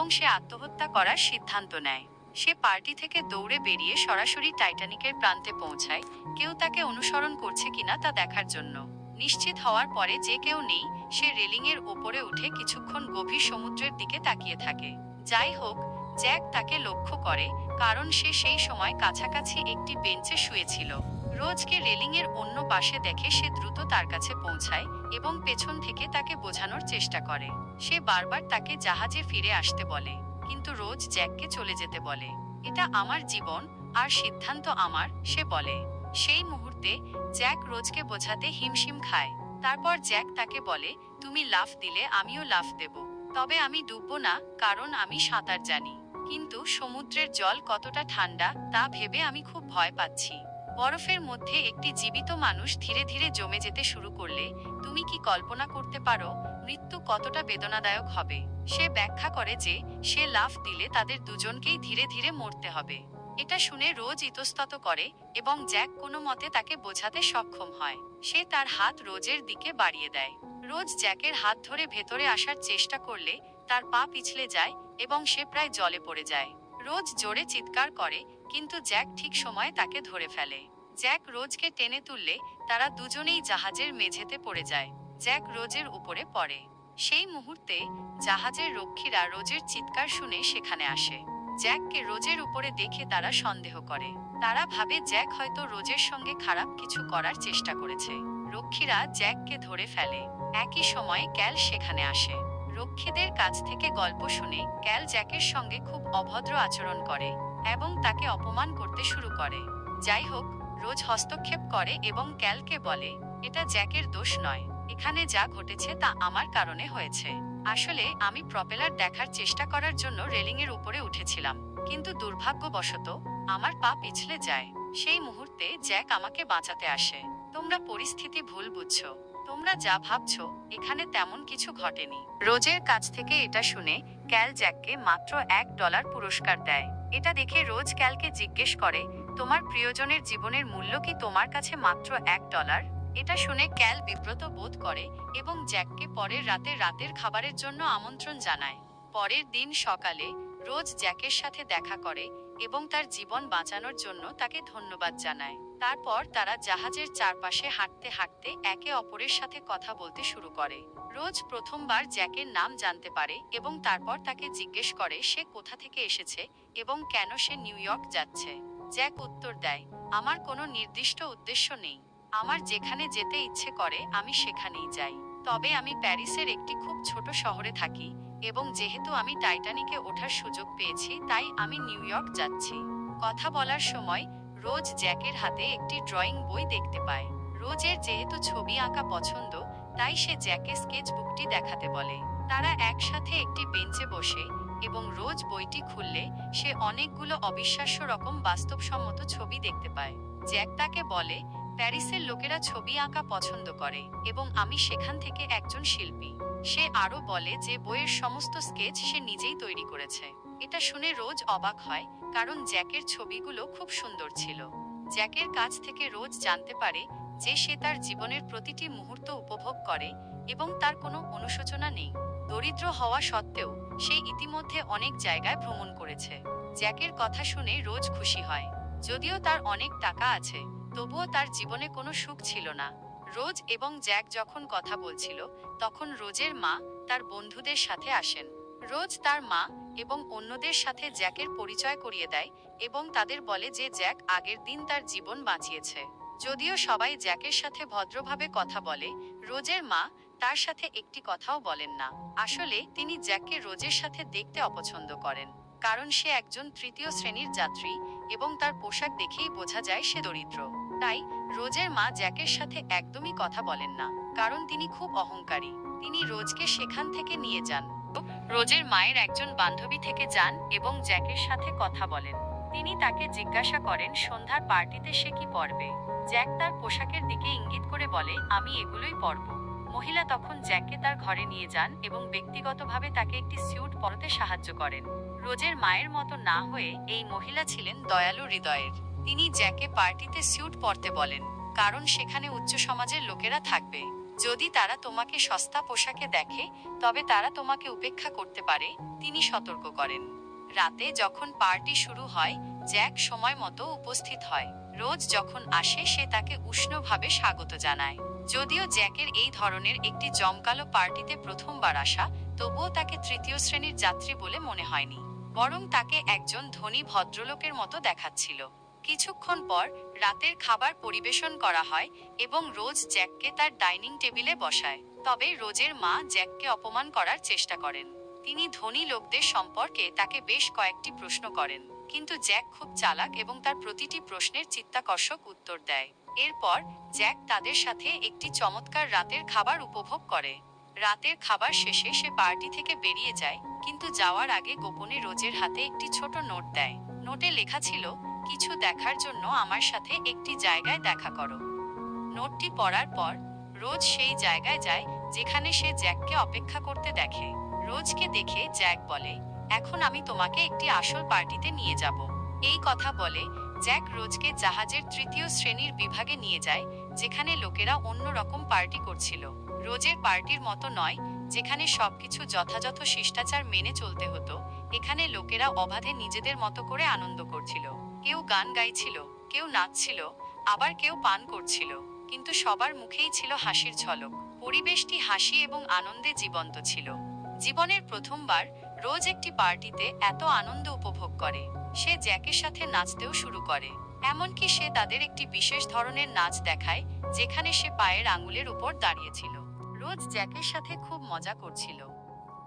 এবং সে আত্মহত্যা করার সিদ্ধান্ত নেয়। সে পার্টি থেকে দৌড়ে বেরিয়ে সরাসরি টাইটানিকের প্রান্তে পৌঁছায়। কেউ তাকে অনুসরণ করছে কিনা তা দেখার জন্য। নিশ্চিত হওয়ার পরে যে কেউ নেই, সে রেলিংয়ের ওপরে উঠে কিছুক্ষণ গভীর সমুদ্রের দিকে তাকিয়ে থাকে। যাই হোক জ্যাক তাকে লক্ষ্য করে, কারণ সে সেই সময় কাছাকাছি একটি বেঞ্চে শুয়েছিল। রোজকে রেলিংয়ের অন্য পাশে দেখে সে দ্রুত তার কাছে পৌঁছায় এবং পেছন থেকে তাকে বোঝানোর চেষ্টা করে। সে বারবার তাকে জাহাজে ফিরে আসতে বলে, কিন্তু রোজ জ্যাককে চলে যেতে বলে। এটা আমার জীবন, আর সিদ্ধান্ত আমার সে বলে। সেই মুহূর্তে জ্যাক রোজকে বোঝাতে হিমশিম খায়। তারপর জ্যাক তাকে বলে, তুমি লাফ দিলে আমিও লাফ দেব। তবে আমি ডুববো না, কারণ আমি সাঁতার জানি। কিন্তু সমুদ্রের জল কতটা ঠান্ডা, তা ভেবে আমি খুব ভয় পাচ্ছি। বরফের মধ্যে একটি জীবিত মানুষ ধীরে ধীরে জমে যেতে শুরু করলে, তুমি কি কল্পনা করতে পারো মৃত্যু কতটা বেদনাদায়ক হবে? সে ব্যাখ্যা করে যে, সে লাফ দিলে তাদের দুজনকেই ধীরে ধীরে মরতে হবে। এটা শুনে রোজ ইতস্তত করে এবং জ্যাক কোনো মতে তাকে বোঝাতে সক্ষম হয়। সে তার হাত রোজের দিকে বাড়িয়ে দেয়। রোজ জ্যাকের হাত ধরে ভেতরে আসার চেষ্টা করলে তার পা পিছলে যায় এবং সে প্রায় জলে পড়ে যায়। রোজ জোরে চিৎকার করে, কিন্তু জ্যাক ঠিক সময়ে তাকে ধরে ফেলে। জ্যাক রোজকে টেনে তুললে তারা দুজনেই জাহাজের মেঝেতে পড়ে যায়। জ্যাক রোজের উপরে পড়ে। সেই মুহূর্তে জাহাজের রক্ষীরা রোজের চিৎকার শুনে সেখানে আসে। জ্যাককে রোজের উপরে দেখে তারা সন্দেহ করে। তারা ভাবে জ্যাক হয়তো রোজের সঙ্গে খারাপ কিছু করার চেষ্টা করেছে। রক্ষীরা জ্যাককে ধরে ফেলে। একই সময়ে ক্যাল সেখানে আসে। রক্ষীদের কাছ থেকে গল্প শুনে ক্যাল জ্যাকের সঙ্গে খুব অভদ্র আচরণ করে এবং তাকে অপমান করতে শুরু করে। যাই হোক, রোজ হস্তক্ষেপ করে এবং ক্যালকে বলে, এটা জ্যাকের দোষ নয়। এখানে যা ঘটেছে তা আমার কারণে হয়েছে। আসলে, আমি প্রপেলার দেখার চেষ্টা করার জন্য রেলিংয়ের উপরে উঠেছিলাম। কিন্তু দুর্ভাগ্যবশত, আমার পা পিছলে যায়। সেই মুহূর্তে জ্যাক আমাকে বাঁচাতে আসে। তোমরা পরিস্থিতি ভুল বুঝছ। তোমরা যা ভাবছ, এখানে তেমন কিছু ঘটেনি। রোজের কাছ থেকে এটা শুনে ক্যাল জ্যাককে মাত্র এক ডলার পুরস্কার দেয়। এটা দেখে রোজ ক্যালকে জিজ্ঞেস করে, তোমার প্রিয়জনের জীবনের মূল্য কি তোমার কাছে মাত্র এক ডলার? এটা শুনে ক্যাল বিব্রত বোধ করে এবং জ্যাককে পরের রাতে রাতের খাবারের জন্য আমন্ত্রণ জানায়। পরের দিন সকালে রোজ জ্যাকের সাথে দেখা করে এবং তার জীবন বাঁচানোর জন্য তাকে ধন্যবাদ জানায়। তারপর তারা জাহাজের চারপাশে হাঁটতে হাঁটতে একে অপরের সাথে কথা বলতে শুরু করে। রোজ প্রথমবার জ্যাকের নাম জানতে পারে এবং তারপর তাকে জিজ্ঞেস করে সে কোথা থেকে এসেছে এবং কেন সে নিউ ইয়র্ক যাচ্ছে। জ্যাক উত্তর দেয়, আমার কোনো নির্দিষ্ট উদ্দেশ্য নেই। আমার যেখানে যেতে ইচ্ছে করে আমি সেখানেই যাই। তবে আমি প্যারিসের একটি খুব ছোট শহরে থাকি। এবং যেহেতু আমি টাইটানিকে ওঠার সুযোগ পেয়েছি, তাই আমি নিউ ইয়র্ক যাচ্ছি। কথা বলার সময় রোজ জ্যাকের হাতে একটি ড্রয়িং বই দেখতে পায়। রোজের যেহেতু ছবি আঁকা পছন্দ, তাই সে জ্যাকে স্কেচ বুকটি দেখাতে বলে। তারা একসাথে একটি বেঞ্চে বসে এবং রোজ বইটি খুললে সে অনেকগুলো অবিশ্বাস্য রকম বাস্তবসম্মত ছবি দেখতে পায়। জ্যাক তাকে বলে প্যারিসের লোকেরা ছবি আঁকা পছন্দ করে এবং আমি সেখান থেকে একজন শিল্পী। সে আরও বলে যে বইয়ের সমস্ত স্কেচ সে নিজেই তৈরি করেছে। এটা শুনে রোজ অবাক হয়, কারণ জ্যাকের ছবিগুলো খুব সুন্দর ছিল। জ্যাকের কাছ থেকে রোজ জানতে পারে যে সে তার জীবনের প্রতিটি মুহূর্ত উপভোগ করে এবং তার কোনো অনুশোচনা নেই। দরিদ্র হওয়া সত্ত্বেও, সে ইতিমধ্যে অনেক জায়গায় ভ্রমণ করেছে। জ্যাকের কথা শুনে রোজ খুশি হয়, যদিও তার অনেক টাকা আছে। তবুও তার জীবনে কোনো সুখ ছিল না। রোজ এবং জ্যাক যখন কথা বলছিল, তখন রোজের মা তার বন্ধুদের সাথে আসেন। রোজ তার মা এবং অন্যদের সাথে জ্যাকের পরিচয় করিয়ে দেয় এবং তাদের বলে যে জ্যাক আগের দিন তার জীবন বাঁচিয়েছে। যদিও সবাই জ্যাকের সাথে ভদ্রভাবে কথা বলে, রোজের মা তার সাথে একটি কথাও বলেন না। আসলে তিনি জ্যাককে রোজের সাথে দেখতে অপছন্দ করেন। কারণ সে একজন তৃতীয় শ্রেণির যাত্রী এবং তার পোশাক দেখেই বোঝা যায় সে দরিদ্র। তাই রোজের মা জ্যাকের সাথে একদমই কথা বলেন না, কারণ তিনি খুব অহংকারী। তিনি রোজকে সেখান থেকে নিয়ে যান। রোজের মায়ের একজন বান্ধবী থেকে যান এবং জ্যাকের সাথে কথা বলেন। তিনি তাকে জিজ্ঞাসা করেন, সন্ধ্যার পার্টিতে সে কি পরবে? জ্যাক তার পোশাকের দিকে ইঙ্গিত করে বলে, আমি এগুলোই পরব। মহিলা তখন জ্যাককে তার ঘরে নিয়ে যান এবং ব্যক্তিগতভাবে তাকে একটি স্যুট পরতে সাহায্য করেন। রোজের মায়ের মতো না হয়ে এই মহিলা ছিলেন দয়ালু হৃদয়ের। তিনি জ্যাকে পার্টিতে স্যুট পরতে বলেন, কারণ সেখানে উচ্চ সমাজের লোকেরা থাকবে। যদি তারা তোমাকে সস্তা পোশাকে দেখে, তবে তারা তোমাকে উপেক্ষা করতে পারে, তিনি সতর্ক করেন। রাতে যখন পার্টি শুরু হয়, জ্যাক সময় মতো উপস্থিত হয়। রোজ যখন আসে, সে তাকে উষ্ণভাবে স্বাগত জানায়। যদিও জ্যাকের এই ধরনের একটি জমকালো পার্টিতে প্রথমবার আসা, তবুও তাকে তৃতীয় শ্রেণির যাত্রী বলে মনে হয়নি। বরং তাকে একজন ধনী ভদ্রলোকের মতো দেখাচ্ছিল। কিছুক্ষণ পর রাতের খাবার পরিবেশন করা হয় এবং রোজ জ্যাককে তার ডাইনিং টেবিলে বসায়। তবে রোজের মা জ্যাককে অপমান করার চেষ্টা করেন। তিনি ধনী লোকদের সম্পর্কে তাকে বেশ কয়েকটি প্রশ্ন করেন। কিন্তু জ্যাক খুব চালাক এবং তার প্রতিটি প্রশ্নের চিত্তাকর্ষক উত্তর দেয়। এরপর জ্যাক তাদের সাথে একটি চমৎকার রাতের খাবার উপভোগ করে। রাতের খাবার শেষে সে পার্টি থেকে বেরিয়ে যায়, কিন্তু যাওয়ার আগে গোপনে রোজের হাতে একটি ছোট নোট দেয়। নোটে লেখা ছিল, কিছু দেখার জন্য আমার সাথে একটি জায়গায় দেখা করো। নোটটি পড়ার পর, রোজ সেই জায়গায় যায় যেখানে সে জ্যাককে অপেক্ষা করতে দেখে। রোজকে দেখে জ্যাক বলে, এখন আমি তোমাকে একটি আসল পার্টিতে নিয়ে যাব। এই কথা বলে জ্যাক রোজকে জাহাজের তৃতীয় শ্রেণির বিভাগে নিয়ে যায়, যেখানে লোকেরা অন্য রকম পার্টি করছিল। রোজের পার্টির মতো নয়, যেখানে সবকিছু যথাযথ শিষ্টাচার মেনে চলতে হতো, এখানে লোকেরা অবাধে নিজেদের মতো করে আনন্দ করছিল। কেউ গান গাইছিল, কেউ নাচছিল, আবার কেউ পান করছিল, কিন্তু সবার মুখেই ছিল হাসির ঝলক। পরিবেশটি হাসি এবং আনন্দে জীবন্ত ছিল। জীবনের প্রথমবার রোজ একটি পার্টিতে এত আনন্দ উপভোগ করে। সে জ্যাকের সাথে নাচতেও শুরু করে। এমনকি সে তাদের একটি বিশেষ ধরনের নাচ দেখায়, যেখানে সে পায়ের আঙুলের উপর দাঁড়িয়েছিল। রোজ জ্যাকের সাথে খুব মজা করছিল।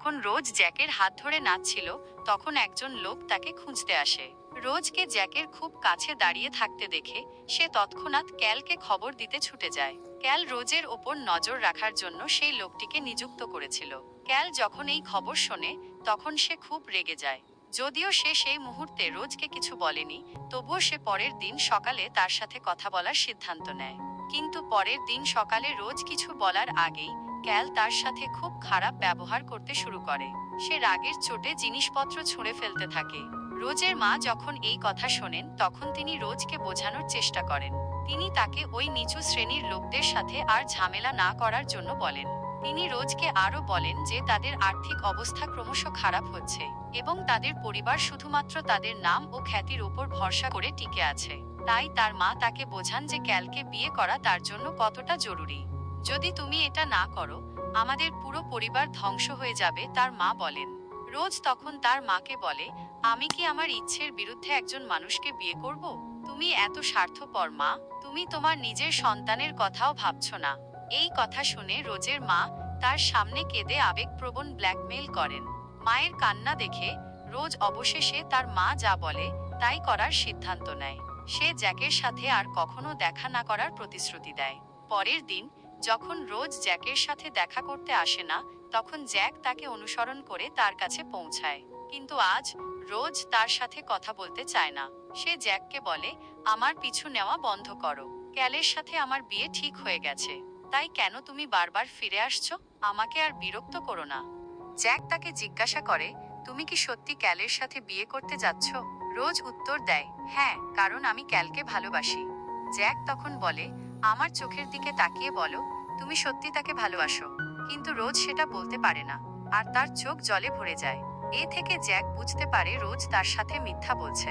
যখন রোজ জ্যাকের হাত ধরে নাচছিল, তখন একজন লোক তাকে খুঁজতে আসে। রোজকে জ্যাকের খুব কাছে দাঁড়িয়ে থাকতে দেখে, সে তৎক্ষণাৎ ক্যালকে খবর দিতে ছুটে যায়। ক্যাল রোজের ওপর নজর রাখার জন্য সেই লোকটিকে নিযুক্ত করেছিল। ক্যাল যখন এই খবর শোনে, তখন সে খুব রেগে যায়। যদিও সে সেই মুহূর্তে রোজকে কিছু বলেনি, তবুও সে পরের দিন সকালে তার সাথে কথা বলার সিদ্ধান্ত নেয়। কিন্তু পরের দিন সকালে রোজ কিছু বলার আগেই ক্যাল তার সাথে খুব খারাপ ব্যবহার করতে শুরু করে। সে রাগের চোটে জিনিসপত্র ছুঁড়ে ফেলতে থাকে। রোজের মা যখন এই কথা শোনেন, তখন তিনি রোজকে বোঝানোর চেষ্টা করেন। তিনি তাকে ওই নিচু শ্রেণির লোকদের সাথে আর ঝামেলা না করার জন্য বলেন। তিনি রোজকে আরও বলেন যে তাদের আর্থিক অবস্থা ক্রমশ খারাপ হচ্ছে এবং তাদের পরিবার শুধুমাত্র তাদের নাম ও খ্যাতির ওপর ভরসা করে টিকে আছে। তাই তার মা তাকে বোঝান যে ক্যালকে বিয়ে করা তার জন্য কতটা জরুরি। যদি তুমি এটা না করো, আমাদের পুরো পরিবার ধ্বংস হয়ে যাবে, তার মা বলেন। রোজ তখন তার মাকে বলে, আমি কি আমার ইচ্ছের বিরুদ্ধে একজন মানুষকে বিয়ে করব? তুমি এত স্বার্থপর মা, তুমি তোমার নিজের সন্তানের কথাও ভাবছ না। এই কথা শুনে রোজের মা তার সামনে কেঁদে আবেগপ্রবণ ব্ল্যাকমেইল করেন। মায়ের কান্না দেখে রোজ অবশেষে তার মা যা বলে, তাই করার সিদ্ধান্ত নেয়। সে জ্যাকের সাথে আর কখনো দেখা না করার প্রতিশ্রুতি দেয়। পরের দিন, যখন রোজ জ্যাকের সাথে দেখা করতে আসে না, তখন জ্যাক তাকে অনুসরণ করে তার কাছে পৌঁছায়। কিন্তু আজ রোজ তার সাথে কথা বলতে চায় না। সে জ্যাককে বলে, আমার পিছু নেওয়া বন্ধ করো। ক্যালের সাথে আমার বিয়ে ঠিক হয়ে গেছে। তাই কেন তুমি বারবার ফিরে আসছো? আমাকে আর বিরক্ত করো না। জ্যাক তাকে জিজ্ঞাসা করে, তুমি কি সত্যি ক্যালের সাথে বিয়ে করতে যাচ্ছ? রোজ উত্তর দেয় হ্যাঁ কারণ আমি ক্যালকে ভালোবাসি। জ্যাক তখন বলে, আমার চোখের দিকে তাকিয়ে বলো, তুমি সত্যি তাকে ভালোবাসো। কিন্তু রোজ সেটা বলতে পারে না, আর তার চোখ জলে ভরে যায়। এ থেকে জ্যাক বুঝতে পারে রোজ তার সাথে মিথ্যা বলছে।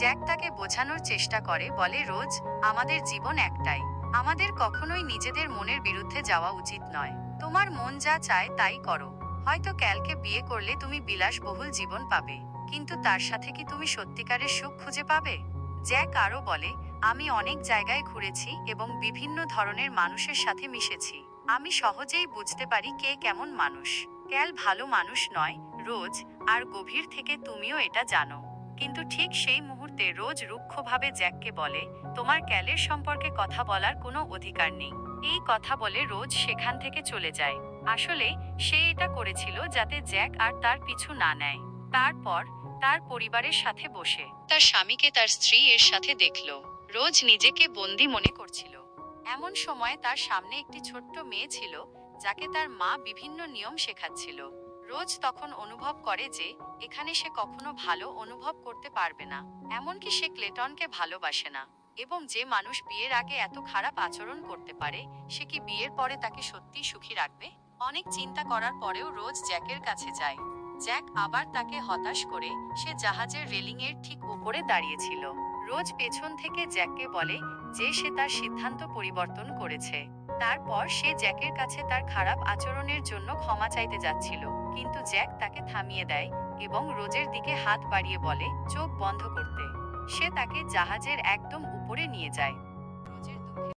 জ্যাক তাকে বোঝানোর চেষ্টা করে, বলে, রোজ আমাদের জীবন একটাই। আমাদের কখনোই নিজেদের মনের বিরুদ্ধে যাওয়া উচিত নয়। তোমার মন যা চায় তাই করো। হয়তো ক্যালকে বিয়ে করলে তুমি বিলাসবহুল জীবন পাবে, কিন্তু তার সাথে কি তুমি সত্যিকারের সুখ খুঁজে পাবে? জ্যাক আরও বলে, আমি অনেক জায়গায় ঘুরেছি এবং বিভিন্ন ধরনের মানুষের সাথে মিশেছি। আমি সহজেই বুঝতে পারি কে কেমন মানুষ। ক্যাল ভালো মানুষ নয়, রোজ, আর গভীর থেকে তুমিও এটা জানো। কিন্তু ঠিক সেই মুহূর্তে রোজ রুক্ষভাবে জ্যাককে বলে, তোমার ক্যালের সম্পর্কে কথা বলার কোনো অধিকার নেই। এই কথা বলে রোজ সেখান থেকে চলে যায়। আসলে সে এটা করেছিল যাতে জ্যাক আর তার পিছু না নেয়। তারপর তার পরিবারের সাথে বসে। তার স্বামীকে তার স্ত্রী এর সাথে দেখল। রোজ নিজেকে বন্দি মনে করছিল। এমন সময় তার সামনে একটি ছোট্ট মেয়ে ছিল, যাকে তার মা বিভিন্ন নিয়ম শেখাচ্ছিল। রোজ তখন অনুভব করে যে এখানে সে কখনো ভালো অনুভব করতে পারবে না, এমনকি সে ক্লেটনকে ভালোবাসে না। এবং যে মানুষ বিয়ের আগে এত খারাপ আচরণ করতে পারে, সে কি বিয়ের পরে তাকে সত্যি সুখী রাখবে? অনেক চিন্তা করার পরেও রোজ জ্যাকের কাছে যায়। জ্যাক আবার তাকে হতাশ করে সে জাহাজের রেলিং এর ঠিক উপরে দাঁড়িয়েছিল রোজ পেছন থেকে জ্যাককে বলে যে সে তার সিদ্ধান্ত পরিবর্তন করেছে। তারপর সে জ্যাকের কাছে তার খারাপ আচরণের জন্য ক্ষমা চাইতে যাচ্ছিল। কিন্তু জ্যাক তাকে থামিয়ে দেয় এবং রোজের দিকে হাত বাড়িয়ে বলে, চোখ বন্ধ করতে। সে তাকে জাহাজের একদম উপরে নিয়ে যায়।